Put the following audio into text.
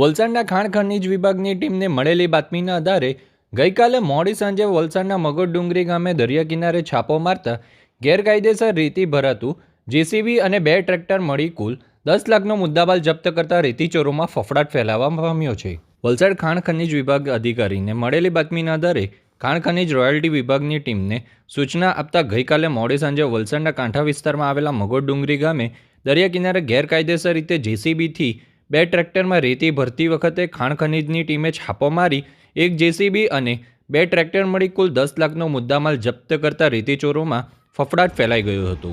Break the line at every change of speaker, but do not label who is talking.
વલસાડના ખાણ ખનીજ વિભાગની ટીમને મળેલી બાતમીના આધારે ગઈકાલે મોડી સાંજે વલસાડના મગોડ ડુંગરી ગામે દરિયા કિનારે છાપો મારતા ગેરકાયદેસર રીતિ ભરાતું જેસીબી અને બે ટ્રેક્ટર મળી કુલ દસ લાખનો મુદ્દાબાલ જપ્ત કરતા રેતીચોરોમાં ફફડાટ ફેલાવા પામ્યો છે. વલસાડ ખાણ ખનીજ વિભાગ અધિકારીને મળેલી બાતમીના આધારે ખાણ ખનીજ રોયલ્ટી વિભાગની ટીમને સૂચના આપતા ગઈકાલે મોડી સાંજે વલસાડના કાંઠા વિસ્તારમાં આવેલા મગોડ ડુંગરી ગામે દરિયા કિનારે ગેરકાયદેસર રીતે જેસીબીથી બે ટ્રેક્ટરમાં રેતી ભરતી વખતે ખાણ ખનીજની ટીમે છાપો મારી એક જેસીબી અને બે ટ્રેક્ટર મળી કુલ દસ લાખનો મુદ્દામાલ જપ્ત કરતા રેતી ચોરોમાં ફફડાટ ફેલાઈ ગયો હતો.